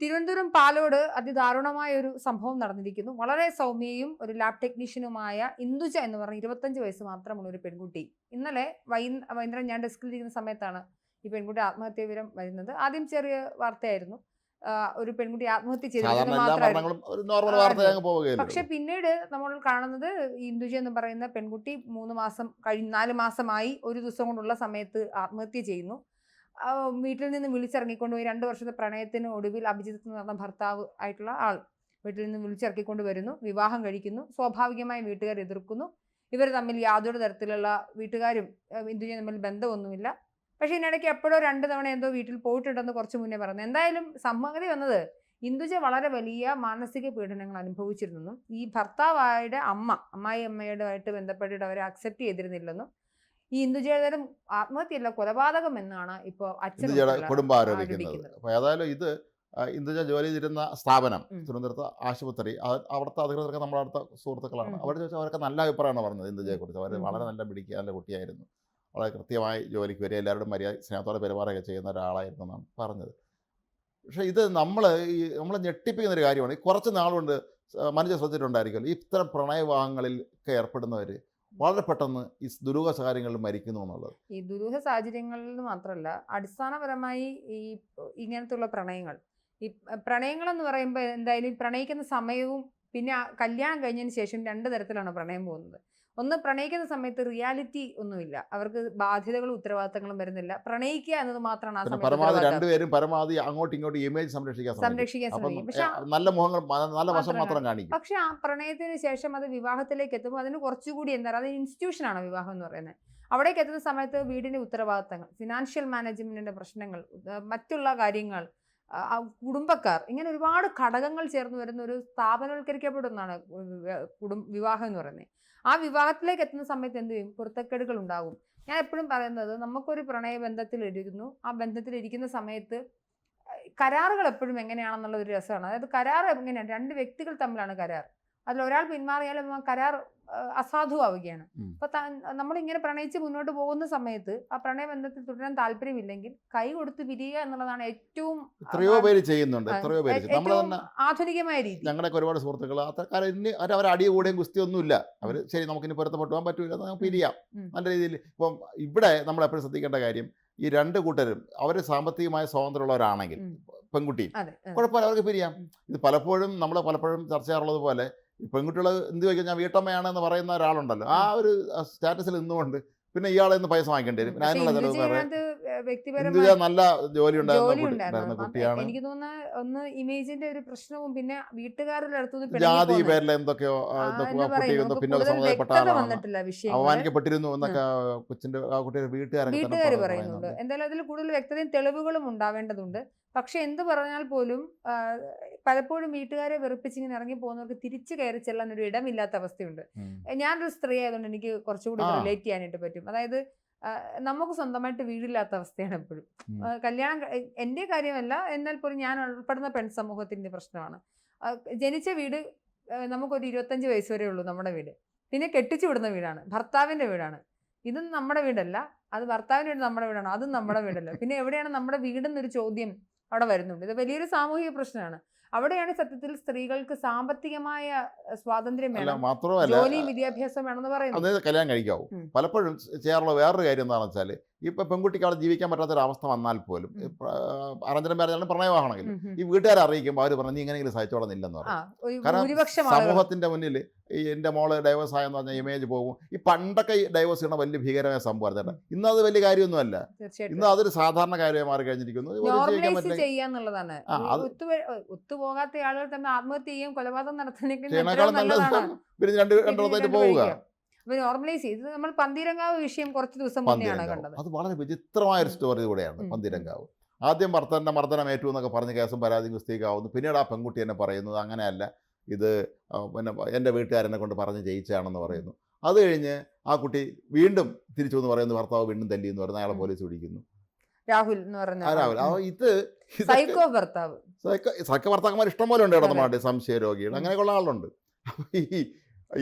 തിരുവനന്തപുരം പാലോട് അതിദാരുണമായ ഒരു സംഭവം നടന്നിരിക്കുന്നു. വളരെ സൗമ്യയും ഒരു ലാബ് ടെക്നീഷ്യനുമായ ഇന്ദുജ എന്ന് പറഞ്ഞ ഇരുപത്തഞ്ച് വയസ്സ് മാത്രമുള്ള ഒരു പെൺകുട്ടി. ഇന്നലെ വൈകുന്നേരം ഞാൻ ഡെസ്കിൽ ഇരിക്കുന്ന സമയത്താണ് ഈ പെൺകുട്ടി ആത്മഹത്യ വിവരം വരുന്നത്. ആദ്യം ചെറിയ വാർത്തയായിരുന്നു. ഒരു പെൺകുട്ടി ആത്മഹത്യ ചെയ്തു. പക്ഷെ പിന്നീട് നമ്മൾ കാണുന്നത് ഇന്ദുജ എന്ന് പറയുന്ന പെൺകുട്ടി മൂന്ന് മാസം കഴിഞ്ഞ് നാല് മാസമായി ഒരു ദിവസം കൊണ്ടുള്ള സമയത്ത് ആത്മഹത്യ ചെയ്യുന്നു. വീട്ടിൽ നിന്ന് വിളിച്ചിറങ്ങിക്കൊണ്ടുപോയി രണ്ട് വർഷത്തെ പ്രണയത്തിന് ഒടുവിൽ അഭിജിത്ത് എന്ന് പറഞ്ഞ ഭർത്താവ് ആയിട്ടുള്ള ആൾ വീട്ടിൽ നിന്ന് വിളിച്ചിറക്കിക്കൊണ്ട് വരുന്നു വിവാഹം കഴിക്കുന്നു. സ്വാഭാവികമായി വീട്ടുകാർ എതിർക്കുന്നു. ഇവർ തമ്മിൽ യാതൊരു തരത്തിലുള്ള വീട്ടുകാരും ആ, ഇന്ദുജ തമ്മിൽ ബന്ധമൊന്നുമില്ല. പക്ഷെ ഇതിനിടയ്ക്ക് എപ്പോഴോ രണ്ട് തവണ എന്തോ വീട്ടിൽ പോയിട്ടുണ്ടെന്ന് കുറച്ച് മുന്നേ പറഞ്ഞു എന്തായാലും സംഗതി വന്നത് ഇന്ദുജ വളരെ വലിയ മാനസിക പീഡനങ്ങൾ അനുഭവിച്ചിരുന്നെന്നും ഈ ഭർത്താവായുടെ അമ്മ അമ്മായി അമ്മയുടെ ആയിട്ട് ബന്ധപ്പെട്ടിട്ട് അവരെ അക്സെപ്റ്റ് ചെയ്തിരുന്നില്ലെന്നും ഈ ഇന്ദുജേതരം ആത്മഹത്യയല്ല കൊലപാതകം എന്നാണ് ഇപ്പോൾ അച്ഛൻ കുടുംബം ആരോപിക്കുന്നത്. അപ്പോൾ ഏതായാലും ഇത് ഇന്ദുജ ജോലി ചെയ്തിരുന്ന സ്ഥാപനം. തിരുവനന്തപുരത്ത് ആശുപത്രി അവിടുത്തെ അധികൃതരൊക്കെ നമ്മുടെ അടുത്ത സുഹൃത്തുക്കളാണ്. അവർ ചോദിച്ചാൽ അവരൊക്കെ നല്ല അഭിപ്രായമാണ് പറഞ്ഞത് ഇന്ദുജയെ കുറിച്ച് അവർ വളരെ നല്ല പിടിക്കുക നല്ല കുട്ടിയായിരുന്നു. വളരെ കൃത്യമായി ജോലിക്ക് വരിക എല്ലാവരോടും മര്യാദ സ്നേഹത്തോടെ പെരുമാറുകയൊക്കെ ചെയ്യുന്ന ഒരാളായിരുന്നു എന്നാണ് പറഞ്ഞത്. പക്ഷേ ഇത് നമ്മൾ ഈ നമ്മളെ ഞെട്ടിപ്പിക്കുന്ന ഒരു കാര്യമാണ്. ഈ കുറച്ച് നാളുകൊണ്ട് മനുഷ്യ ശ്രദ്ധിച്ചിട്ടുണ്ടായിരിക്കുമല്ലോ ഇത്തരം പ്രണയവിവാഹങ്ങളിൽ ഒക്കെ ഏർപ്പെടുന്നവർ വളരെ പെട്ടെന്ന് ഈ ദുരൂഹ സാഹചര്യങ്ങളിൽ മരിക്കുന്നു എന്നുള്ളത്. ഈ ദുരൂഹ സാഹചര്യങ്ങളിൽ മാത്രമല്ല അടിസ്ഥാനപരമായി ഈ ഇങ്ങനത്തുള്ള പ്രണയങ്ങൾ. ഈ പ്രണയങ്ങൾ എന്ന് പറയുമ്പോൾ എന്തായാലും പ്രണയിക്കുന്ന സമയവും പിന്നെ കല്യാണം കഴിഞ്ഞതിന് ശേഷം രണ്ട് തരത്തിലാണ് പ്രണയം പോകുന്നത്. ഒന്ന് പ്രണയിക്കുന്ന സമയത്ത് റിയാലിറ്റി ഒന്നുമില്ല. അവർക്ക് ബാധ്യതകളും ഉത്തരവാദിത്തങ്ങളും വരുന്നില്ല. പ്രണയിക്കുക എന്നത് മാത്രമാണ് പരമാവധി. രണ്ടുപേരും പരമാവധി അങ്ങോട്ടും ഇങ്ങോട്ടും ഇമേജ് സംരക്ഷിക്കാൻ സംരക്ഷിക്കാൻ ശ്രമിക്കും. പക്ഷെ നല്ല മുഖങ്ങൾ നല്ല വശം മാത്രം കാണിക്കും. പക്ഷെ ആ പ്രണയത്തിന് ശേഷം അത് വിവാഹത്തിലേക്ക് എത്തുമ്പോൾ അതിന് കുറച്ചുകൂടി എന്താ പറയുക അത് ഇൻസ്റ്റിറ്റ്യൂഷനാണ് വിവാഹം എന്ന് പറയുന്നത്. അവിടേക്ക് എത്തുന്ന സമയത്ത് വീടിന്റെ ഉത്തരവാദിത്തങ്ങൾ ഫിനാൻഷ്യൽ മാനേജ്മെന്റിന്റെ പ്രശ്നങ്ങൾ മറ്റുള്ള കാര്യങ്ങൾ കുടുംബക്കാർ ഇങ്ങനെ ഒരുപാട് ഘടകങ്ങൾ ചേർന്ന് വരുന്ന ഒരു സ്ഥാപനവൽക്കരിക്കപ്പെടുന്നതാണ് കുടും വിവാഹം എന്ന് പറയുന്നത്. ആ വിവാഹത്തിലേക്ക് എത്തുന്ന സമയത്ത് എന്ത് ചെയ്യും? പൊരുത്തക്കേടുകൾ ഉണ്ടാകും. ഞാൻ എപ്പോഴും പറയുന്നത് നമുക്കൊരു പ്രണയ ബന്ധത്തിലിരിക്കുന്നു ആ ബന്ധത്തിൽ ഇരിക്കുന്ന സമയത്ത് കരാറുകൾ എപ്പോഴും എങ്ങനെയാണെന്നുള്ള ഒരു രസമാണ്. അതായത് കരാർ എങ്ങനെയാണ്? രണ്ട് വ്യക്തികൾ തമ്മിലാണ് കരാർ അതിൽ ഒരാൾ പിന്മാറിയാലും ആ കരാർ അസാധുവാവുകയാണ്. അപ്പൊ നമ്മളിങ്ങനെ പ്രണയിച്ച് മുന്നോട്ട് പോകുന്ന സമയത്ത് ആ പ്രണയബന്ധത്തിൽ തുടരാൻ താല്പര്യമില്ലെങ്കിൽ കൈ കൊടുത്ത് പിരിയുക എന്നുള്ളതാണ് ഏറ്റവും എത്രയോ പേര് ചെയ്യുന്നുണ്ട് എത്രയോ പേര് നമ്മൾ തന്നെ ആധുനികമായ രീതി. ഞങ്ങളൊക്കെ ഒരുപാട് സുഹൃത്തുക്കൾ അത്ര അവർ അടി കൂടെയും കുസ്തി ഒന്നുമില്ല അവർ ശരി നമുക്കിനി പൊരുത്തപ്പെട്ടു പോകാൻ പറ്റൂല നമുക്ക് പിരിയാം. നല്ല രീതിയിൽ ഇപ്പം ഇവിടെ നമ്മൾ എപ്പോഴും ശ്രദ്ധിക്കേണ്ട കാര്യം ഈ രണ്ട് കൂട്ടരും അവർ സാമ്പത്തികമായ സ്വാതന്ത്ര്യമുള്ളവരാണെങ്കിൽ. പെൺകുട്ടി. കുഴപ്പമില്ല അവർക്ക് പിരിയാം. ഇത് പലപ്പോഴും നമ്മൾ പലപ്പോഴും ചർച്ച ചെയ്യാറുള്ളത് പോലെ ഈ പെൺകുട്ടികൾ എന്ത് ചോദിക്കാൻ ഞാൻ വീട്ടമ്മയാണെന്ന് പറയുന്ന ഒരാളുണ്ടല്ലോ. ആ ഒരു സ്റ്റാറ്റസിൽ നിന്നുകൊണ്ട് പിന്നെ ഇയാളെ നിന്ന് പൈസ വാങ്ങിക്കേണ്ടി വരും. അതിനുള്ള ചെലവ് വേറെ നല്ല ജോലി ഉണ്ടായിരുന്ന കുട്ടിയാണ്. എനിക്ക് തോന്നുന്ന ഒന്ന് ഇമേജിന്റെ ഒരു പ്രശ്നവും പിന്നെ വീട്ടുകാരുടെ അടുത്തുനിന്ന് ജാതി. പേരിൽ എന്തൊക്കെയോ കുട്ടി. എന്തോ പിന്നോക്ക സമുദായപ്പെട്ട അവമാനിക്കപ്പെട്ടിരുന്നു എന്നൊക്കെ കൊച്ചിന്റെ ആ കുട്ടിയുടെ വീട്ടുകാരൊക്കെ തന്നെ വീട്ടുകാർ പറയുന്നുണ്ട്. എന്തായാലും അതിൽ കൂടുതൽ വ്യക്തതയും തെളിവുകളും ഉണ്ടാവേണ്ടതുണ്ട്. പക്ഷെ എന്ത് പറഞ്ഞാൽ പോലും പലപ്പോഴും വീട്ടുകാരെ വെറുപ്പിച്ചിങ്ങനെ ഇറങ്ങി പോകുന്നവർക്ക് തിരിച്ചു കയറി ചെല്ലാൻ ഒരു ഇടമില്ലാത്ത അവസ്ഥയുണ്ട്. ഞാനൊരു സ്ത്രീ ആയതുകൊണ്ട് എനിക്ക് കുറച്ചുകൂടി. റിലേറ്റ് ചെയ്യാനായിട്ട് പറ്റും. അതായത് നമുക്ക് സ്വന്തമായിട്ട് വീടില്ലാത്ത അവസ്ഥയാണ് എപ്പോഴും. കല്യാണം എന്റെ എന്റെ കാര്യമല്ല എന്നാൽ പോലും ഞാൻ ഉൾപ്പെടുന്ന പെൺ സമൂഹത്തിന്റെ പ്രശ്നമാണ്. ജനിച്ച വീട് നമുക്കൊരു ഇരുപത്തഞ്ച് വയസ്സ് വരെ ഉള്ളൂ നമ്മുടെ വീട്. പിന്നെ കെട്ടിച്ചു വിടുന്ന വീടാണ്. ഭർത്താവിന്റെ വീടാണ്. ഇതും നമ്മുടെ വീടല്ല. അത് ഭർത്താവിന്റെ വീട് നമ്മുടെ വീടാണ്. അതും നമ്മുടെ വീടല്ല. പിന്നെ എവിടെയാണ് നമ്മുടെ വീടെന്നൊരു ചോദ്യം അവിടെ വരുന്നുണ്ട്. ഇത് വലിയൊരു സാമൂഹിക പ്രശ്നമാണ്. അവിടെയാണ് സത്യത്തിൽ സ്ത്രീകൾക്ക് സാമ്പത്തികമായ സ്വാതന്ത്ര്യം വേണം. മാത്രമല്ല ജോലിയും വിദ്യാഭ്യാസം വേണമെന്ന് പറയുന്നത് അതായത് കല്യാണം കഴിക്കാവൂ. പലപ്പോഴും ചെയ്യാറുള്ള വേറൊരു കാര്യം എന്താണെന്ന് വെച്ചാൽ ഇപ്പൊ പെൺകുട്ടിക്ക് അവിടെ ജീവിക്കാൻ പറ്റാത്തൊരവസ്ഥ വന്നാൽ പോലും. അറഞ്ചനം മാരേജാണ് ഉം. ഈ വീട്ടുകാരെ അറിയിക്കുമ്പോൾ അവർ പറഞ്ഞു നീ ഇങ്ങനെയെങ്കിലും സഹിച്ചോളന്നില്ലെന്ന് ആ പറയും. കാരണം സമൂഹത്തിന്റെ മുന്നിൽ ഈ എന്റെ മോൾ ഡൈവേഴ്സ് ആയെന്ന് പറഞ്ഞാൽ ഇമേജ് പോകും. ഈ പണ്ടൊക്കെ ഈ ഡൈവേഴ്സ് ചെയ്യണ വലിയ ഭീകരമായ സംഭവമായിരുന്നു ഇന്ന് അത് വലിയ കാര്യമൊന്നുമല്ല. ഇന്ന് അതൊരു സാധാരണ കാര്യമായി മാറി കഴിഞ്ഞിരിക്കുന്നു ഒത്തുപോകാത്ത ആളുകൾ തമ്മിൽ ആത്മഹത്യ ചെയ്യും കൊലപാതകം രണ്ടിടത്തായിട്ട് പോവുക. നോർമലൈസ് ചെയ്ത് നമ്മൾ പന്തിരങ്കാവ് വിഷയം കുറച്ച് ദിവസം മുന്നെയാണ് കണ്ടത്. അത് വളരെ വിചിത്രമായ ഒരു. സ്റ്റോറി കൂടെയാണ്. പന്തിരങ്കാവ്. ആദ്യം ഭർത്തന്റെ മർദ്ദനം ഏറ്റു എന്നൊക്കെ പറഞ്ഞ് കേസും പരാതി കുസ്തിക്കാവുന്നു പിന്നീട് ആ പെൺകുട്ടി എന്നെ പറയുന്നത് അങ്ങനെയല്ല. ഇത് പിന്നെ എന്റെ വീട്ടുകാരനെ കൊണ്ട് പറഞ്ഞ് ജയിച്ചാണെന്ന് പറയുന്നു. അത് കഴിഞ്ഞ് ആ കുട്ടി വീണ്ടും തിരിച്ചു എന്ന് പറയുന്നു ഭർത്താവ് വീണ്ടും തല്ലി എന്ന് പറയുന്നു. അയാളെ പോലീസ് പിടിക്കുന്നു. രാഹുൽ എന്ന് പറഞ്ഞ ആ ഇത് സൈക്കോ ഭർത്താവ്. സൈക്കോ സൈക്കോ ഭർത്താക്കന്മാർ ഇഷ്ടം പോലെ ഉണ്ട് കേട്ടോ സംശയ രോഗികൾ. അങ്ങനെയൊക്കെയുള്ള ആളുണ്ട്.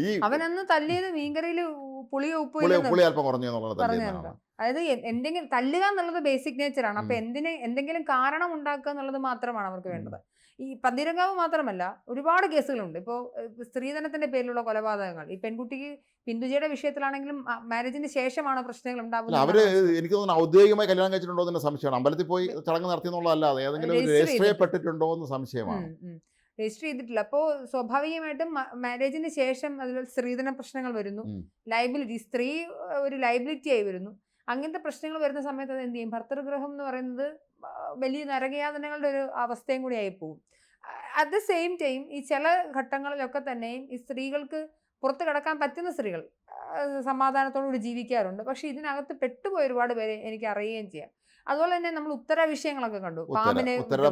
ഈ അവനന്ന് തല്ലിയത് മീൻകറിയിൽ പുളിയോ ഉപ്പ് പുളി അല്പം കുറഞ്ഞു എന്നുള്ളത് തന്നെയാണ് അതായത് എന്തെങ്കിലും തല്ലുക എന്നുള്ളത് ബേസിക് നേച്ചറാണ്. അപ്പൊ എന്തിനെ എന്തെങ്കിലും കാരണം ഉണ്ടാക്കുക എന്നുള്ളത് മാത്രമാണ് അവർക്ക് വേണ്ടത്. ഈ പന്തിരങ്കാവ് മാത്രമല്ല ഒരുപാട് കേസുകളുണ്ട്. ഇപ്പോൾ സ്ത്രീധനത്തിന്റെ പേരിലുള്ള കൊലപാതകങ്ങൾ. ഈ പെൺകുട്ടിക്ക് ബിന്ദുജയുടെ വിഷയത്തിലാണെങ്കിലും മാരേജിന് ശേഷമാണ് പ്രശ്നങ്ങൾ ഉണ്ടാകുന്നത് അവർ എനിക്ക് തോന്നുന്നു ഔദ്യോഗികമായി കല്യാണം കഴിച്ചിട്ടുണ്ടോ എന്ന സംശയമാണ്. അമ്പലത്തിൽ പോയി ചടങ്ങ് നടത്തിയെന്നുള്ളതല്ലാതെ ഏതെങ്കിലും ഒരു രജിസ്റ്റർ ചെയ്യപ്പെട്ടിട്ടുണ്ടോ എന്ന് സംശയമാണ്. രജിസ്റ്റർ ചെയ്തിട്ടില്ല. അപ്പോൾ സ്വാഭാവികമായിട്ടും മാരേജിന് ശേഷം അതിൽ സ്ത്രീധന പ്രശ്നങ്ങൾ വരുന്നു. ലൈബിലിറ്റി സ്ത്രീ ഒരു ലൈബിലിറ്റി ആയി വരുന്നു. അങ്ങനത്തെ പ്രശ്നങ്ങൾ വരുന്ന സമയത്ത് അത് എന്ത് ചെയ്യും? ഭർത്തൃഗ്രഹം എന്ന് പറയുന്നത് വലിയ നരകയാതനകളുടെ ഒരു അവസ്ഥയും കൂടി ആയി പോകും അറ്റ് ദ സെയിം ടൈം ഈ ചില ഘട്ടങ്ങളിലൊക്കെ തന്നെയും ഈ സ്ത്രീകൾക്ക് പുറത്ത് കിടക്കാൻ പറ്റുന്ന സ്ത്രീകൾ സമാധാനത്തോടുകൂടി ജീവിക്കാറുണ്ട്. പക്ഷേ ഇതിനകത്ത് പെട്ടുപോയ ഒരുപാട് പേരെ എനിക്ക് അറിയുകയും ചെയ്യാം. അതുപോലെ തന്നെ നമ്മൾ ഉത്തര വിഷയങ്ങളൊക്കെ കണ്ടു. പാമ്പിനെ ഉത്തരയുടെ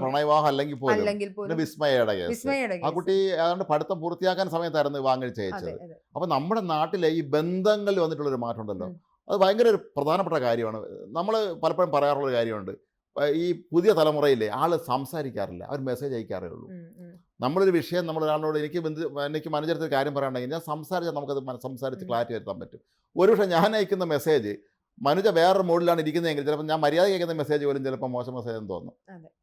അല്ലെങ്കിൽ പോലും. അല്ലെങ്കിൽ പോലും. വിസ്മയയുടെ കേസ്. ആ കുട്ടി പഠിത്തം പൂർത്തിയാക്കാൻ സമയത്തായിരുന്നു വിവാഹം അപ്പൊ നമ്മുടെ നാട്ടിലെ ഈ ബന്ധങ്ങളിൽ വന്നിട്ടുള്ള ഒരു മാറ്റം ഉണ്ടല്ലോ. അത് ഭയങ്കര ഒരു പ്രധാനപ്പെട്ട കാര്യമാണ് നമ്മൾ പലപ്പോഴും പറയാറുള്ള കാര്യമുണ്ട് ഈ പുതിയ തലമുറയിലെ ആൾ സംസാരിക്കാറില്ല അവർ മെസ്സേജ് അയക്കാറേ ഉള്ളൂ. നമ്മളൊരു വിഷയം നമ്മൾ ഒരാളോട് എനിക്ക് ബന്ധു എനിക്ക് മനോജരത്തിൽ കാര്യം പറയാനുണ്ടെങ്കിൽ ഞാൻ സംസാരിച്ചാൽ നമുക്കത് സംസാരിച്ച്. ക്ലാരിറ്റി വരുത്താൻ പറ്റും ഒരുപക്ഷെ ഞാൻ അയക്കുന്ന മെസ്സേജ് മനുജ വേറൊരു മോഡിലാണ് ഇരിക്കുന്നതെങ്കിൽ ചിലപ്പോൾ ഞാൻ മര്യാദ അയക്കുന്ന മെസ്സേജ് പോലും ചിലപ്പോൾ മോശം മെസ്സേജ് എന്ന് തോന്നും.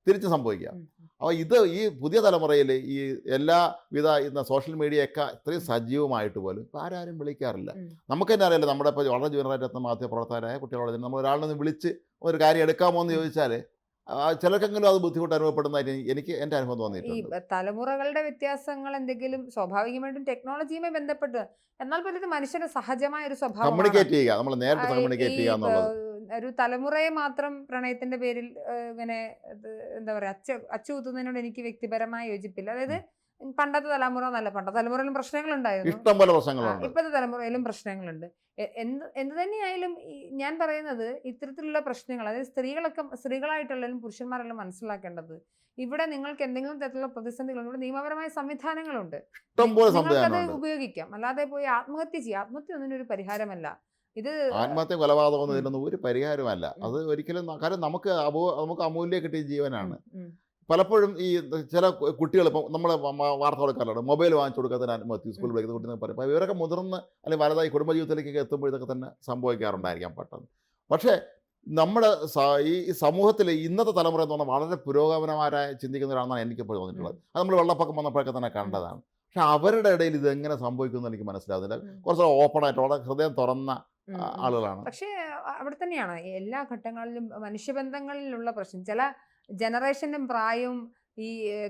തിരിച്ച് സംഭവിക്കാം. അപ്പോൾ ഇത് ഈ പുതിയ തലമുറയിൽ ഈ എല്ലാവിധ ഇന്ന് സോഷ്യൽ മീഡിയയൊക്കെ ഇത്രയും സജീവമായിട്ട് പോലും ഇപ്പോൾ ആരാരും വിളിക്കാറില്ല. നമുക്ക് തന്നെ അറിയില്ല നമ്മുടെ ഇപ്പോൾ വളരെ ജൂനിയറായിട്ട് എത്തുന്ന മാധ്യമപ്രവർത്തകരായ കുട്ടികളോട് നമ്മൾ ഒരാളിൽ വിളിച്ച് ഒരു കാര്യം എടുക്കാമോ എന്ന് ചോദിച്ചാൽ ചിലർക്കെങ്കിലും അത് ബുദ്ധിമുട്ട് അനുഭവപ്പെടുന്നതായിട്ട് എനിക്ക്- എന്റെ അനുഭവം ഈ തോന്നിയിട്ടുണ്ട്. തലമുറകളുടെ വ്യത്യാസങ്ങൾ എന്തെങ്കിലും സ്വാഭാവികമായിട്ടും ടെക്നോളജിയുമായി ബന്ധപ്പെട്ട് എന്നാൽ പോലും ഇത് മനുഷ്യന്റെ സഹജമായ ഒരു സ്വഭാവം കമ്മ്യൂണിക്കേറ്റ് ചെയ്യുക. നമ്മൾ നേരിട്ട് കമ്മ്യൂണിക്കേറ്റ് ഈ, ചെയ്യുക എന്നുള്ളത്. ഒരു തലമുറയെ മാത്രം പ്രണയത്തിന്റെ പേരിൽ ഇങ്ങനെ എന്താ പറയാ അച്ച അച്ചുകുത്തുന്നതിനോട് എനിക്ക് വ്യക്തിപരമായി യോജിപ്പില്ല. അതായത് പണ്ടത്തെ തലമുറ നല്ല പണ്ടത്തെ തലമുറയിലും പ്രശ്നങ്ങൾ ഉണ്ടായിരുന്നു ഇഷ്ടം പോലെ പ്രശ്നങ്ങളുണ്ട്. ഇപ്പോഴത്തെ തലമുറയിലും പ്രശ്നങ്ങളുണ്ട്. എന്ത് എന്ത് തന്നെയായാലും ഞാൻ പറയുന്നത് ഇത്തരത്തിലുള്ള പ്രശ്നങ്ങൾ അതായത് സ്ത്രീകളൊക്കെ സ്ത്രീകളായിട്ടുള്ളതും പുരുഷന്മാരെല്ലാം മനസ്സിലാക്കേണ്ടത്. ഇവിടെ നിങ്ങൾക്ക് എന്തെങ്കിലും തരത്തിലുള്ള പ്രതിസന്ധികളുണ്ട് ഇവിടെ നിയമപരമായ സംവിധാനങ്ങളുണ്ട്. നിങ്ങൾക്കത് ഉപയോഗിക്കാം. അല്ലാതെ പോയി ആത്മഹത്യ ചെയ്യുക ആത്മഹത്യ ഒന്നിനൊരു പരിഹാരമല്ല. ഇത് ആത്മഹത്യ കൊലപാതകം. ഇതിനൊന്നും ഒരു പരിഹാരമല്ല അത് ഒരിക്കലും കാരണം നമുക്ക് അപൂ നമുക്ക് അമൂല്യ കിട്ടിയ ജീവനാണ്. പലപ്പോഴും ഈ ചില കുട്ടികൾ ഇപ്പം നമ്മൾ വാർത്ത കൊടുക്കാറുണ്ട് മൊബൈൽ വാങ്ങിച്ചു കൊടുക്കാത്തതിന് ആത്മഹത്യ സ്കൂളിൽ പഠിക്കുന്ന കുട്ടികൾ പറയും. അപ്പോൾ ഇവരൊക്കെ മുതിർന്ന് അല്ലെങ്കിൽ വലുതായി കുടുംബജീവിതത്തിലേക്കൊക്കെ എത്തുമ്പോൾ ഇതൊക്കെ തന്നെ സംഭവിക്കാറുണ്ടായിരിക്കാം പെട്ടെന്ന്. പക്ഷേ നമ്മുടെ ഈ സമൂഹത്തിൽ ഇന്നത്തെ തലമുറ എന്ന് പറഞ്ഞാൽ വളരെ പുരോഗമനമാരായ ചിന്തിക്കുന്നവരാണെന്നാണ് എനിക്കിപ്പോൾ തോന്നിയിട്ടുള്ളത്. അത് നമ്മൾ വെള്ളപ്പൊക്കം വന്നപ്പോഴൊക്കെ തന്നെ കണ്ടതാണ്. പക്ഷെ അവരുടെ ഇടയിൽ ഇത് എങ്ങനെ സംഭവിക്കുന്നു എനിക്ക് മനസ്സിലാകുന്നില്ല. കുറച്ച് ഓപ്പൺ ആയിട്ട് വളരെ ഹൃദയം തുറന്ന. ആളുകളാണ്. പക്ഷേ അവിടെ തന്നെയാണ്. എല്ലാ ഘട്ടങ്ങളിലും മനുഷ്യബന്ധങ്ങളിലുള്ള പ്രശ്നം. ചില ജനറേഷനും പ്രായവും ഈ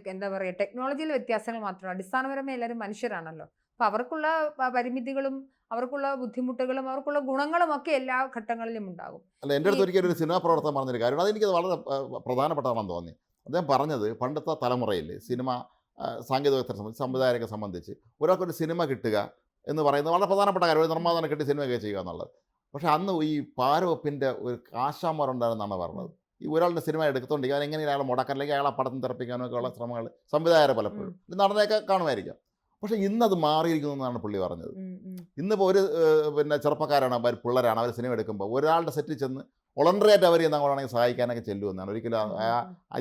എന്താ പറയുക ടെക്നോളജിയിലെ വ്യത്യാസങ്ങൾ മാത്രമാണ്. അടിസ്ഥാനപരമായി എല്ലാവരും മനുഷ്യരാണല്ലോ. അപ്പോൾ അവർക്കുള്ള പരിമിതികളും അവർക്കുള്ള ബുദ്ധിമുട്ടുകളും അവർക്കുള്ള ഗുണങ്ങളും ഒക്കെ എല്ലാ ഘട്ടങ്ങളിലും ഉണ്ടാകും. അല്ല എന്റെ അടുത്ത് ഒരിക്കലും ഒരു സിനിമാ പ്രവർത്തനം പറഞ്ഞൊരു കാര്യം അതെനിക്ക് വളരെ പ്രധാനപ്പെട്ടതാണെന്ന് തോന്നി. അദ്ദേഹം പറഞ്ഞത് പണ്ടത്തെ തലമുറയിൽ സിനിമ ആ, സാങ്കേതിക വിദഗ്ധരെ സംബന്ധിച്ച് സംവിധായകരെ സംബന്ധിച്ച് ഒരാൾക്കൊരു സിനിമ കിട്ടുക എന്ന് പറയുന്നത് വളരെ പ്രധാനപ്പെട്ട കാര്യം ഒരു നിർമ്മാതാവിനെ കിട്ടി സിനിമയൊക്കെ ചെയ്യുക എന്നുള്ളത്. പക്ഷേ അന്ന് ഈ പാരവപ്പിന്റെ ഒരു കാശാമറുണ്ടായിരുന്നാണ് പറഞ്ഞത്. ഈ ഒരാളുടെ സിനിമ എടുത്തുകൊണ്ടിരിക്കുക അത് എങ്ങനെയാണ് അയാളെ മുടക്കാൻ അല്ലെങ്കിൽ അയാളെ പടത്തിന് തെറപ്പിക്കാനോ ഒക്കെ ഉള്ള ശ്രമങ്ങൾ സംവിധായകരെ പലപ്പോഴും നടന്നേക്കെ കാണുമായിരിക്കാം. പക്ഷെ ഇന്നത് മാറിയിരിക്കുന്നു എന്നാണ് പുള്ളി പറഞ്ഞത്. ഇന്നിപ്പോൾ ഒരു പിന്നെ ചെറുപ്പക്കാരാണ് അവർ പിള്ളേരാണ് അവർ സിനിമ എടുക്കുമ്പോൾ ഒരാളുടെ സെറ്റിൽ ചെന്ന് വളണ്ടറിയായിട്ട് അവർ ഞങ്ങളാണെങ്കിൽ സഹായിക്കാനൊക്കെ ചെല്ലുമെന്നാണ്. ഒരിക്കലും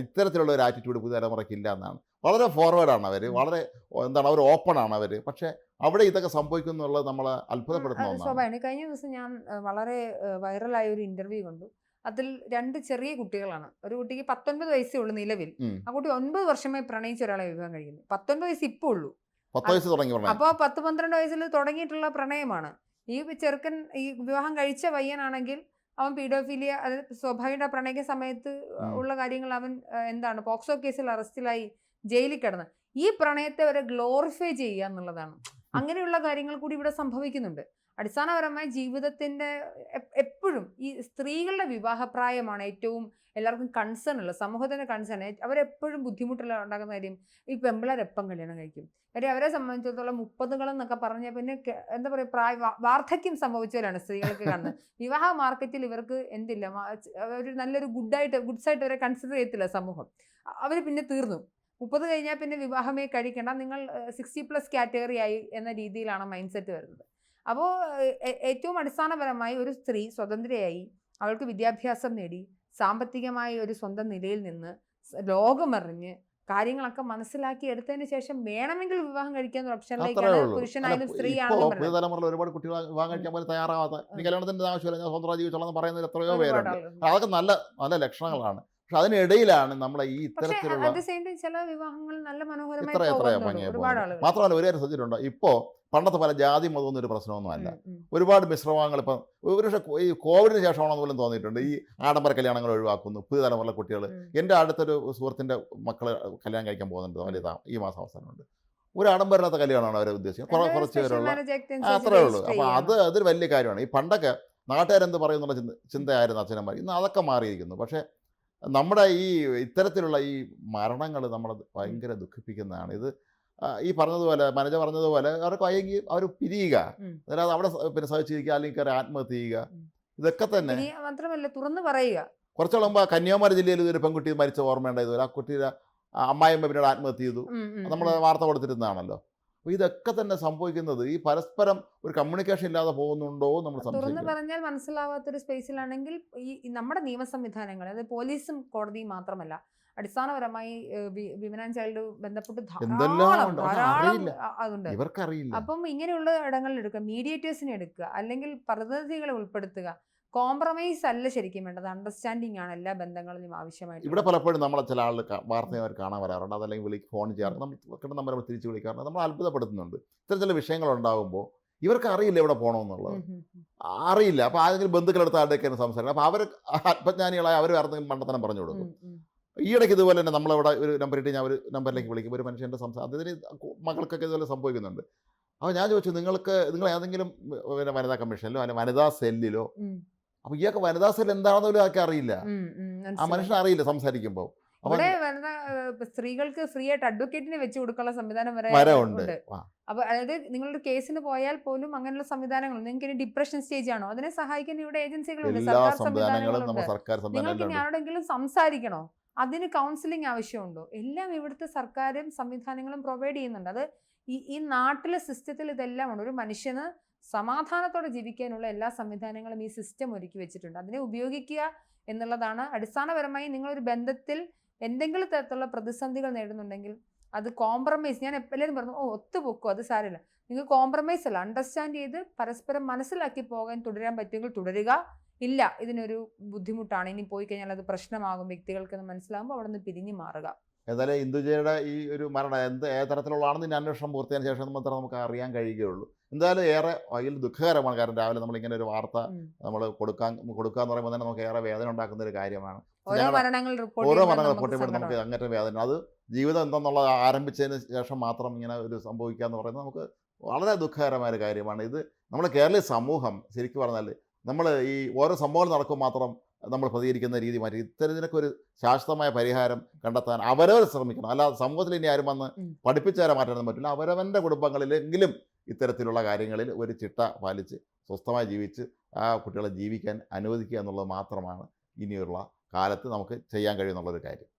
ഇത്തരത്തിലുള്ള ഒരു ആറ്റിറ്റ്യൂഡ് പുതിയ തലമുറയ്ക്ക് ഇല്ല എന്നാണ്. വളരെ ഫോർവേഡാണ് അവർ വളരെ എന്താണ് അവർ ഓപ്പൺ ആണ് അവർ പക്ഷേ അവിടെ ഇതൊക്കെ സംഭവിക്കും എന്നുള്ളത് നമ്മളെ അത്ഭുതപ്പെടുത്തുന്ന ഒന്നാണ്. കഴിഞ്ഞ ദിവസം ഞാൻ വളരെ വൈറലായ ഒരു ഇന്റർവ്യൂ കണ്ടു. അതിൽ രണ്ട് ചെറിയ കുട്ടികളാണ്. ഒരു കുട്ടിക്ക് പത്തൊൻപത് വയസ്സേ ഉള്ളൂ നിലവിൽ. ആ കുട്ടി ഒൻപത് വർഷമായി പ്രണയിച്ച ഒരാളെ വിവാഹം കഴിക്കുന്നു. പത്തൊൻപത് വയസ്സ് ഇപ്പോൾ ഉള്ളൂ. പത്ത് വയസ്സ് തുടങ്ങി അപ്പൊ അപ്പോൾ പത്ത് പന്ത്രണ്ട് വയസ്സിൽ തുടങ്ങിയിട്ടുള്ള പ്രണയമാണ്. ഈ ചെറുക്കൻ ഈ വിവാഹം കഴിച്ച പയ്യനാണെങ്കിൽ അവൻ പീഡോഫീലിയ അതായത് സ്വാഭാവിക പ്രണയ സമയത്ത് ഉള്ള കാര്യങ്ങൾ അവൻ എന്താണ് പോക്സോ കേസിൽ അറസ്റ്റിലായി ജയിലിൽ കിടന്ന്. ഈ പ്രണയത്തെ വരെ ഗ്ലോറിഫൈ ചെയ്യുക എന്നുള്ളതാണ്. അങ്ങനെയുള്ള കാര്യങ്ങൾ കൂടി ഇവിടെ സംഭവിക്കുന്നുണ്ട്. അടിസ്ഥാനപരമായി ജീവിതത്തിന്റെ എപ്പോഴും ഈ സ്ത്രീകളുടെ വിവാഹപ്രായമാണ് ഏറ്റവും എല്ലാവർക്കും കൺസേൺ ഉള്ളത്. സമൂഹത്തിന്റെ കൺസേൺ അവരെപ്പോഴും ബുദ്ധിമുട്ടുള്ള ഉണ്ടാക്കുന്ന കാര്യം ഈ പെമ്പിളർ എപ്പം കല്യാണം കഴിക്കും? കാര്യം അവരെ സംബന്ധിച്ചിടത്തോളം മുപ്പതുകൾ എന്നൊക്കെ പറഞ്ഞ പിന്നെ എന്താ പറയുക പ്രായ വാർദ്ധക്യം സംഭവിച്ചവരാണ് സ്ത്രീകൾക്ക് കാണുന്നത്. വിവാഹ മാർക്കറ്റിൽ ഇവർക്ക് എന്തില്ല? ഒരു നല്ലൊരു ഗുഡായിട്ട് ഗുഡ്സായിട്ട് അവരെ കൺസിഡർ ചെയ്യത്തില്ല സമൂഹം. അവർ പിന്നെ തീർന്നു. മുപ്പത് കഴിഞ്ഞാൽ പിന്നെ വിവാഹമേ കഴിക്കണ്ട. നിങ്ങൾ സിക്സ്റ്റി പ്ലസ് കാറ്റഗറി ആയി എന്ന രീതിയിലാണ് മൈൻഡ് സെറ്റ് വരുന്നത്. അപ്പോൾ ഏറ്റവും അടിസ്ഥാനപരമായി ഒരു സ്ത്രീ സ്വതന്ത്രയായി അവൾക്ക് വിദ്യാഭ്യാസം നേടി സാമ്പത്തികമായി ഒരു സ്വന്തം നിലയിൽ നിന്ന് ലോകമറിഞ്ഞ് കാര്യങ്ങളൊക്കെ മനസ്സിലാക്കി എടുത്തതിന് ശേഷം വേണമെങ്കിൽ വിവാഹം കഴിക്കാൻ ഒരു ഓപ്ഷനിലേക്കാണ് പുരുഷനായാലും സ്ത്രീ പുതിയ. തലമുറയിൽ ഒരുപാട് കുട്ടികൾ വിവാഹം കഴിക്കാൻ പോലും തയ്യാറാവാത്ത ആവശ്യമില്ല ഞാൻ സ്വന്തം ജീവിച്ചോളാം എന്ന് പറയുന്നത് എത്രയോ ഒരുപാട് പേരുണ്ട്. അതൊക്കെ നല്ല നല്ല ലക്ഷണങ്ങളാണ്. പക്ഷെ അതിനിടയിലാണ് നമ്മളെ ഈ ഇത്തരത്തിലുള്ള ചില വിവാഹങ്ങൾ നല്ല മനോഹരമായി പോകുന്നത് മാത്രമല്ല ഒരു കാര്യം ശ്രദ്ധിച്ചിട്ടുണ്ട്. ഇപ്പോൾ പണ്ടത്തെ പോലെ ജാതി മതമൊന്നും ഒരു പ്രശ്നമൊന്നും അല്ല. ഒരുപാട് മിശ്രമങ്ങൾ ഇപ്പം ഒരുപക്ഷെ ഈ കോവിഡിന് ശേഷമാണെന്ന് പോലും തോന്നിയിട്ടുണ്ട്. ഈ ആഡംബര കല്യാണങ്ങൾ ഒഴിവാക്കുന്നു പുതിയ തലമുറയിലെ കുട്ടികൾ. എന്റെ അടുത്തൊരു സുഹൃത്തിന്റെ മക്കൾ കല്യാണം കഴിക്കാൻ പോകുന്നുണ്ട്. വലിയ ഈ മാസം അവസാനമുണ്ട്. ഒരു ആഡംബരമില്ലാത്ത കല്യാണമാണ് അവരെ ഉദ്ദേശിക്കുന്നത് കുറേ കുറച്ച് പേരുള്ള അത്രേ ഉള്ളൂ. അപ്പം അപ്പോൾ അത്. അതൊരു വലിയ കാര്യമാണ്. ഈ പണ്ടൊക്കെ നാട്ടുകാരെന്ത് പറയുന്നുള്ള ചിന്ത ചിന്തയായിരുന്നു അച്ഛനമാർ ഇന്ന് അതൊക്കെ മാറിയിരിക്കുന്നു. പക്ഷേ നമ്മുടെ ഈ ഇത്തരത്തിലുള്ള ഈ മരണങ്ങൾ നമ്മളെ ഭയങ്കര ദുഃഖിപ്പിക്കുന്നതാണ്. ഇത് ഈ പറഞ്ഞതുപോലെ മനജ പറഞ്ഞതുപോലെ അവർക്ക് വൈകി അവർ പിരിയുക. അതായത് അവിടെ പിന്നെ സഹിച്ചിരിക്കുക അല്ലെങ്കിൽ കയറി ആത്മഹത്യ ചെയ്യുക ഇതൊക്കെ തന്നെ. മാത്രമല്ല തുറന്നു പറയുക. കുറച്ചു മുമ്പ് കന്യാകുമാരി ജില്ലയിൽ ഒരു പെൺകുട്ടി മരിച്ച ഓർമ്മയുണ്ടായതുപോലെ ആ കുട്ടിയുടെ അമ്മായിയമ്മ പിന്നീട് ആത്മഹത്യ ചെയ്തു. നമ്മൾ. വാർത്ത കൊടുത്തിരുന്നതാണല്ലോ. ഇതൊക്കെ തന്നെ സംഭവിക്കുന്നത് ഈ പരസ്പരം ഒരു കമ്മ്യൂണിക്കേഷൻ ഇല്ലാതെ പോകുന്നുണ്ടോ നമ്മൾ തുറന്നു പറഞ്ഞാൽ പറഞ്ഞാൽ മനസ്സിലാവാത്തൊരു സ്പേസിലാണെങ്കിൽ ഈ നമ്മുടെ നിയമ സംവിധാനങ്ങൾ അതായത് പോലീസും കോടതിയും മാത്രമല്ല അടിസ്ഥാനപരമായി വിമൻ ആൻഡ് ചൈൽഡ് ബന്ധപ്പെട്ട് ധാരാളം അതുണ്ട്. ഇവർക്കറിയില്ല. അപ്പം ഇങ്ങനെയുള്ള ഇടങ്ങളിൽ എടുക്കുക മീഡിയേറ്റേഴ്സിനെ എടുക്കുക അല്ലെങ്കിൽ പ്രതിനിധികളെ ഉൾപ്പെടുത്തുക കോംപ്രമൈസ് അല്ല ശരിക്കും വേണ്ടത്. അണ്ടർസ്റ്റാൻഡിങ് ആണ് എല്ലാ ബന്ധങ്ങളിലും ആവശ്യമായിട്ട് ഇവിടെ പലപ്പോഴും നമ്മളെ ചില ആളുകൾ വാർത്ത അവർ കാണാൻ വരാറുണ്ട്. അതല്ലെങ്കിൽ വിളി ഫോൺ ചെയ്യാറുണ്ട്. നമ്മൾ കിട്ടുന്ന നമ്പർ തിരിച്ച് വിളിക്കാറുണ്ട്. നമ്മൾ അത്ഭുതപ്പെടുത്തുന്നുണ്ട്. ഇത്തരം ചില വിഷയങ്ങൾ ഉണ്ടാകുമ്പോൾ ഇവർക്ക് അറിയില്ല എവിടെ പോകണമെന്നുള്ളത് അറിയില്ല. അപ്പോൾ ആരെങ്കിലും ബന്ധുക്കളെടുത്ത് ആരുടെയൊക്കെയാണ് സംസാരിക്കുന്നത് അപ്പോൾ അവർ ആത്മജ്ഞാനികളായ അവർ വേറെ മണ്ടത്തനം പറഞ്ഞു കൊടുക്കും. ഈ ഇടയ്ക്ക് ഇതുപോലെ തന്നെ നമ്മളിവിടെ ഒരു നമ്പർ ഇട്ട് ഞാൻ ഒരു നമ്പറിലേക്ക് വിളിക്കും. ഒരു മനുഷ്യന്റെ സംസാരം അതിന് മക്കൾക്കൊക്കെ ഇതുപോലെ സംഭവിക്കുന്നുണ്ട്. അപ്പോൾ ഞാൻ ചോദിച്ചു നിങ്ങൾക്ക് നിങ്ങൾ ഏതെങ്കിലും പിന്നെ വനിതാ കമ്മീഷനിലോ അല്ലെങ്കിൽ വനിതാ സെല്ലിലോ അപ്പോൾ ഇയാൾക്ക് വനിതാ സെൽ എന്താണെന്ന് പോലും ആൾക്ക് അറിയില്ല. ആ മനുഷ്യൻ അറിയില്ല സംസാരിക്കുമ്പോൾ ഏഹ്, സ്ത്രീകൾക്ക് ഫ്രീ ആയിട്ട് അഡ്വക്കേറ്റിനെ വെച്ച് കൊടുക്കാനുള്ള സംവിധാനം വരെ ഉണ്ട്. അപ്പൊ അതായത് നിങ്ങളുടെ കേസിന് പോയാൽ പോലും അങ്ങനെയുള്ള സംവിധാനങ്ങൾ നിങ്ങൾക്ക് ഇനി ഡിപ്രഷൻ സ്റ്റേജ് ആണോ? അതിനെ സഹായിക്കുന്ന ഇവിടെ ഏജൻസികളുണ്ട്. സർക്കാർ സംവിധാനങ്ങളുണ്ട്. നിങ്ങൾക്ക് ഇനി ആരോടെങ്കിലും സംസാരിക്കണോ? അതിന് കൗൺസിലിംഗ് ആവശ്യമുണ്ടോ? എല്ലാം ഇവിടുത്തെ സർക്കാരും സംവിധാനങ്ങളും പ്രൊവൈഡ് ചെയ്യുന്നുണ്ട്. അത് ഈ ഈ നാട്ടിലെ സിസ്റ്റത്തിൽ ഇതെല്ലാം ഉണ്ട് ഒരു മനുഷ്യന് സമാധാനത്തോടെ ജീവിക്കാനുള്ള എല്ലാ സംവിധാനങ്ങളും ഈ സിസ്റ്റം ഒരുക്കി വെച്ചിട്ടുണ്ട്. അതിനെ ഉപയോഗിക്കുക എന്നുള്ളതാണ് അടിസ്ഥാനപരമായി നിങ്ങളൊരു ബന്ധത്തിൽ എന്തെങ്കിലും തരത്തിലുള്ള പ്രതിസന്ധികൾ നേടുന്നുണ്ടെങ്കിൽ അത് കോംപ്രമൈസ് ഞാൻ എപ്പോഴും പറഞ്ഞു ഓ ഒത്തുപൊക്കോ അത് സാരമില്ല. നിങ്ങൾ കോംപ്രമൈസ് അല്ല അണ്ടർസ്റ്റാൻഡ് ചെയ്ത് പരസ്പരം മനസ്സിലാക്കി പോകാൻ തുടരാൻ പറ്റുമെങ്കിൽ തുടരുക. ഇല്ല ഇതിനൊരു ബുദ്ധിമുട്ടാണ്. ഇനി പോയി കഴിഞ്ഞാൽ അത് പ്രശ്നമാകും വ്യക്തികൾക്ക് മനസ്സിലാകുമ്പോൾ അവിടെ നിന്ന് പിരിഞ്ഞു മാറുക. ഏതായാലും ഇന്ദുജയുടെ ഈ ഒരു മരണം എന്ത് ഏത് തരത്തിലുള്ളതാണെന്ന് ഇനി അന്വേഷണം പൂർത്തിയായ ശേഷം മാത്രമേ നമുക്ക് അറിയാൻ കഴിയുകയുള്ളൂ. എന്തായാലും ഏറെ അതിൽ ദുഃഖകരമാണ് കാരണം രാവിലെ നമ്മൾ ഇങ്ങനെ ഒരു വാർത്ത നമ്മൾ കൊടുക്കാൻ കൊടുക്കുക എന്ന് പറയുമ്പോൾ തന്നെ നമുക്ക് ഏറെ വേദന ഉണ്ടാക്കുന്ന ഒരു കാര്യമാണ്. ഓരോ മരണങ്ങൾ റിപ്പോർട്ട് ഓരോ ചെയ്യുമ്പോൾ നമുക്ക് റിപ്പോർട്ട് ചെയ്യുമ്പോൾ നമുക്ക് അങ്ങനത്തെ വേദന. അത് ജീവിതം എന്തെന്നുള്ളത് ആരംഭിച്ചതിന് ശേഷം മാത്രം ഇങ്ങനെ ഒരു സംഭവിക്കുക എന്ന് പറയുന്നത് നമുക്ക് വളരെ ദുഃഖകരമായ ഒരു കാര്യമാണ്. ഇത് നമ്മുടെ കേരളീയ സമൂഹം ശരിക്കും പറഞ്ഞാൽ നമ്മൾ ഈ ഓരോ സംഭവങ്ങൾ നടക്കുമ്പോൾ മാത്രം നമ്മൾ പ്രതികരിക്കുന്ന രീതി മാറ്റി. ഇത്തരത്തിനൊക്കെ ഒരു ശാശ്വതമായ പരിഹാരം കണ്ടെത്താൻ അവരവർ ശ്രമിക്കണം. അല്ലാതെ സമൂഹത്തിൽ ഇനി ആരും വന്ന് ഉം. പഠിപ്പിച്ചാരാൻ മാറ്റാനൊന്നും പറ്റില്ല. അവരവന്റെ കുടുംബങ്ങളിലെങ്കിലും ഇത്തരത്തിലുള്ള കാര്യങ്ങളിൽ ഒരു ചിട്ട പാലിച്ച് സ്വസ്ഥമായി ജീവിച്ച് ആ കുട്ടികളെ ജീവിക്കാൻ അനുവദിക്കുക എന്നുള്ളത് മാത്രമാണ് ഇനിയുള്ള കാലത്ത് നമുക്ക് ചെയ്യാൻ കഴിയുന്നുള്ളൊരു കാര്യം.